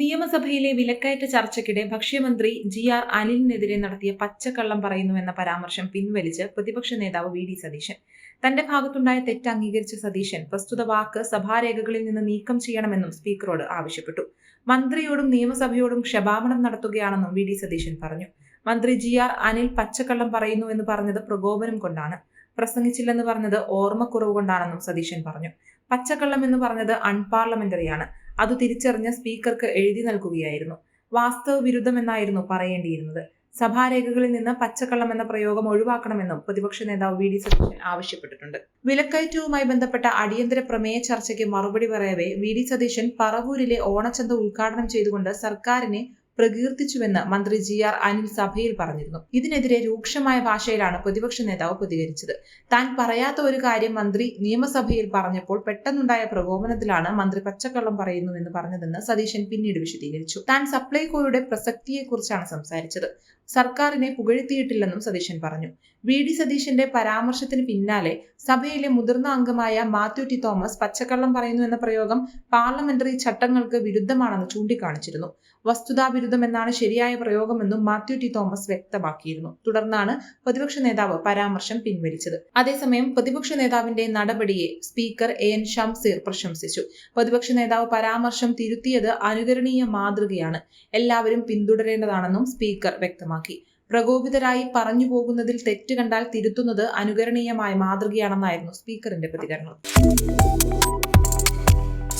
നിയമസഭയിലെ വിലക്കയറ്റ ചർച്ചയ്ക്കിടെ ഭക്ഷ്യമന്ത്രി G R അനിലിനെതിരെ നടത്തിയ പച്ചക്കള്ളം പറയുന്നുവെന്ന പരാമർശം പിൻവലിച്ച് പ്രതിപക്ഷ നേതാവ് വി ഡി സതീശൻ. തന്റെ ഭാഗത്തുണ്ടായ തെറ്റ് അംഗീകരിച്ച സതീശൻ പ്രസ്തുത വാക്ക് സഭാരേഖകളിൽ നിന്ന് നീക്കം ചെയ്യണമെന്നും സ്പീക്കറോട് ആവശ്യപ്പെട്ടു. മന്ത്രിയോടും നിയമസഭയോടും ക്ഷമാപണം നടത്തുകയാണെന്നും വി ഡി സതീശൻ പറഞ്ഞു. മന്ത്രി ജി ആർ അനിൽ പച്ചക്കള്ളം പറയുന്നു എന്ന് പറഞ്ഞത് പ്രകോപനം കൊണ്ടാണ്. പ്രസംഗിച്ചില്ലെന്ന് പറഞ്ഞത് ഓർമ്മക്കുറവ് കൊണ്ടാണെന്നും സതീശൻ പറഞ്ഞു. പച്ചക്കള്ളം എന്ന് പറഞ്ഞത് അൺപാർലമെന്ററിയാണ്. അത് തിരിച്ചറിഞ്ഞ സ്പീക്കർക്ക് എഴുതി നൽകുകയായിരുന്നു. വാസ്തവ വിരുദ്ധമെന്നായിരുന്നു പറയേണ്ടിയിരുന്നത്. സഭാരേഖകളിൽ നിന്ന് പച്ചക്കള്ളം എന്ന പ്രയോഗം ഒഴിവാക്കണമെന്നും പ്രതിപക്ഷ നേതാവ് വി ഡി സതീശൻ ആവശ്യപ്പെട്ടിട്ടുണ്ട്. വിലക്കയറ്റവുമായി ബന്ധപ്പെട്ട അടിയന്തര പ്രമേയ ചർച്ചയ്ക്ക് മറുപടി പറയവേ വി ഡി സതീശൻ പറവൂരിലെ ഓണച്ചന്ത ഉദ്ഘാടനം ചെയ്തുകൊണ്ട് സർക്കാരിനെ പ്രകീർത്തിച്ചുവെന്ന് മന്ത്രി ജി ആർ അനിൽ സഭയിൽ പറഞ്ഞിരുന്നു. ഇതിനെതിരെ രൂക്ഷമായ ഭാഷയിലാണ് പ്രതിപക്ഷ നേതാവ് പ്രതികരിച്ചത്. താൻ പറയാത്ത ഒരു കാര്യം മന്ത്രി നിയമസഭയിൽ പറഞ്ഞപ്പോൾ പെട്ടെന്നുണ്ടായ പ്രകോപനത്തിലാണ് മന്ത്രി പച്ചക്കള്ളം പറയുന്നുവെന്ന് പറഞ്ഞതെന്ന് സതീശൻ പിന്നീട് വിശദീകരിച്ചു. താൻ സപ്ലൈകോയുടെ പ്രസക്തിയെക്കുറിച്ചാണ് സംസാരിച്ചത്. സർക്കാരിനെ പുകഴ്ത്തിയിട്ടില്ലെന്നും സതീശൻ പറഞ്ഞു. വി. ഡി. സതീശന്റെ പരാമർശത്തിന് പിന്നാലെ സഭയിലെ മുതിർന്ന അംഗമായ മാത്യു ടി തോമസ് പച്ചക്കള്ളം പറയുന്നു എന്ന പ്രയോഗം പാർലമെന്ററി ചട്ടങ്ങൾക്ക് വിരുദ്ധമാണെന്ന് ചൂണ്ടിക്കാണിച്ചിരുന്നു. വസ്തുതാവിരുദ്ധം എന്നാണ് ശരിയായ പ്രയോഗമെന്നും മാത്യു ടി തോമസ് വ്യക്തമാക്കിയിരുന്നു. തുടർന്നാണ് പ്രതിപക്ഷ നേതാവ് പരാമർശം പിൻവലിച്ചത്. അതേസമയം പ്രതിപക്ഷ നേതാവിന്റെ നടപടിയെ സ്പീക്കർ എ എൻ ഷംസീർ പ്രശംസിച്ചു. പ്രതിപക്ഷ നേതാവ് പരാമർശം തിരുത്തിയത് അനുകരണീയ മാതൃകയാണ്. എല്ലാവരും പിന്തുടരേണ്ടതാണെന്നും സ്പീക്കർ വ്യക്തമാക്കി. പ്രകോപിതരായി പറഞ്ഞു പോകുന്നതിൽ തെറ്റ് കണ്ടാൽ തിരുത്തുന്നത് അനുകരണീയമായ മാതൃകയാണെന്നായിരുന്നു സ്പീക്കറിന്റെ പ്രതികരണം.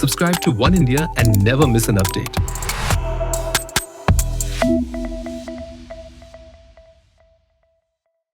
Subscribe to One India and never miss an update.